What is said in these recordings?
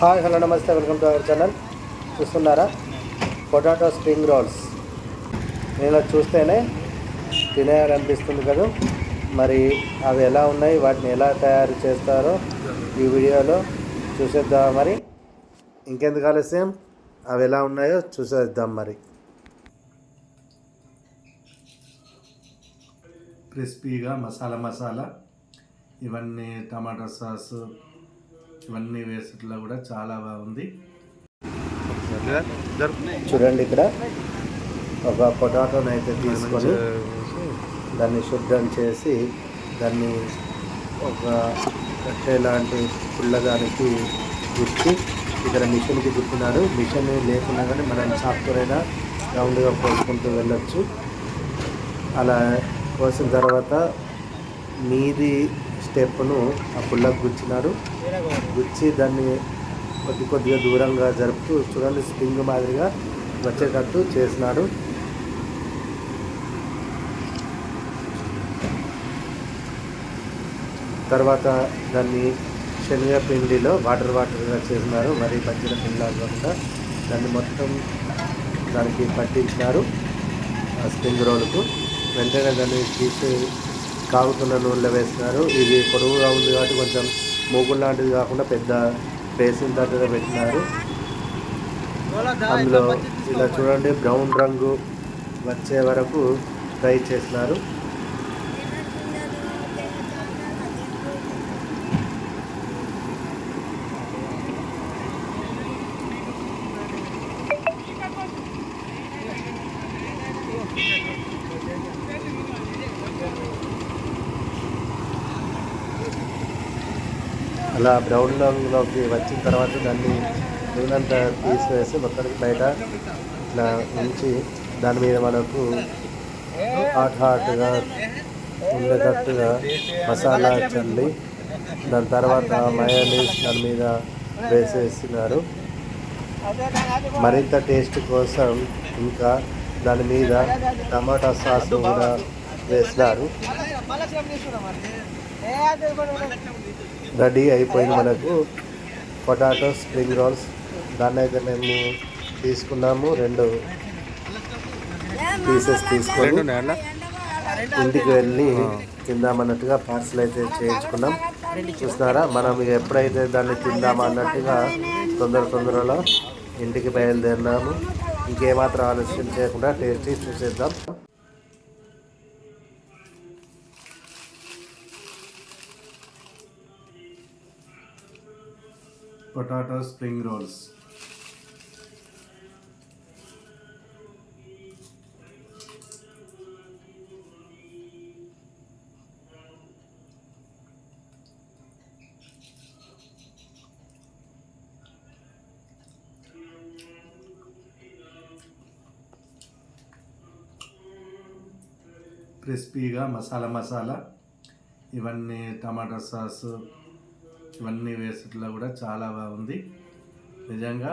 Hi hello నమస్తే welcome to our channel. చూస్తున్నారా? Potato spring rolls. నేను చూస్తేనే తినేయాలనిపిస్తుంది కదా. మరి అవి ఎలా ఉన్నాయి? వాటిని ఎలా తయారు చేస్తారో ఈ వీడియోలో చూసేద్దాం మరి. ఇంకెందుకు ఆలస్యం? అవి ఎలా ఉన్నాయో చూసేద్దాం మరి. క్రిస్పీగా మసాలా మసాలా ఇవన్నీ టమాటా సాస్ ఇవన్నీ వేసట్లో కూడా చాలా బాగుంది. చూడండి ఇక్కడ. ఒక పొటాటోని అయితే తీసుకొని దాన్ని శుభ్రం చేసి దాన్ని ఒక కట్టె లాంటి పుల్లదానికి గుర్తి ఇక్కడ మిషన్కి గుర్తున్నారు మిషన్ లేకున్నా కానీ మనం చాకుతోనైనా రౌండ్గా కోసుకుంటూ వెళ్ళొచ్చు. అలా కోసిన తర్వాత మీది స్టెప్ను ఆ పుల్లకు గుచ్చినాడు గుచ్చి దాన్ని కొద్ది కొద్దిగా దూరంగా జరుపుతూ చూడండి స్ప్రింగ్ మాదిరిగా వచ్చేటట్టు చేసినాడు తర్వాత దాన్ని శనగ పిండిలో వాటర్ వాటర్గా చేసినారు. మరి పచ్చిన పిండిలాగా కాకుండా దాన్ని మొత్తం దానికి పట్టించినారు ఆ స్ప్రింగ్ రోల్కు. వెంటనే దాన్ని తీసి కాగుతున్న నూనెలో వేసినారు ఇది పొడవుగా ఉంది కాబట్టి కొంచెం మూగుడు లాంటిది కాకుండా పెద్ద బేసిన్ దగ్గర పెట్టినారు. అందులో ఇలా చూడండి బ్రౌన్ రంగు వచ్చే వరకు ఫ్రై చేసినారు. అలా బ్రౌన్ రంగులోకి వచ్చిన తర్వాత దాన్ని నూనెంతా తీసివేసి మొత్తానికి బయట ఇట్లా ఉంచి దాని మీద మనకు హాట్ హాట్గా ఉండేటట్టుగా మసాలా చల్లి దాని తర్వాత మయోనీస్ దాని మీద వేసేసినారు. మరింత టేస్ట్ కోసం ఇంకా దాని మీద టమాటా సాస్ కూడా వేసినారు. రెడీ అయిపోయింది మనకు. Potato spring rolls. దాన్ని అయితే మేము తీసుకున్నాము. రెండు పీసెస్ తీసుకొని ఇంటికి వెళ్ళి తిందామన్నట్టుగా పార్సల్ అయితే చేయించుకున్నాం. చూస్తున్నారా? మనం ఎప్పుడైతే దాన్ని తిందామన్నట్టుగా తొందర తొందరలో ఇంటికి బయలుదేరినాము. ఇంకేమాత్రం ఆలస్యం చేయకుండా టేస్టీ చూసేద్దాం. Potato spring rolls. క్రిస్పీగా మసాలా మసాలా ఇవన్నీ టమాటా సాస్ ఇవన్నీ వేసేట్లో కూడా చాలా బాగుంది. నిజంగా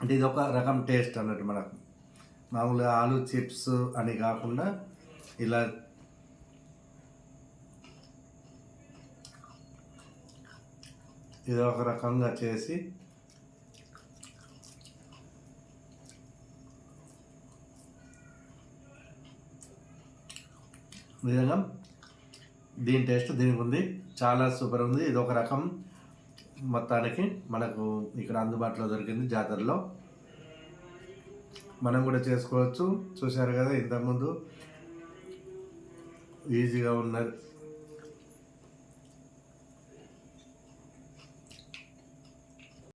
అంటే ఇది ఒక రకం టేస్ట్ అన్నట్టు మనకు. మామూలుగా ఆలు చిప్స్ అని కాకుండా ఇలా ఇది ఒక రకంగా చేసి నిజంగా దీని టేస్ట్ దీనికి ఉంది చాలా సూపర్ ఉంది ఇది ఒక రకం మొత్తానికి మనకు ఇక్కడ అందుబాటులో దొరికింది జాతరలో. మనం కూడా చేసుకోవచ్చు. చూశారు కదా ఇంతకుముందు. ఈజీగా ఉన్న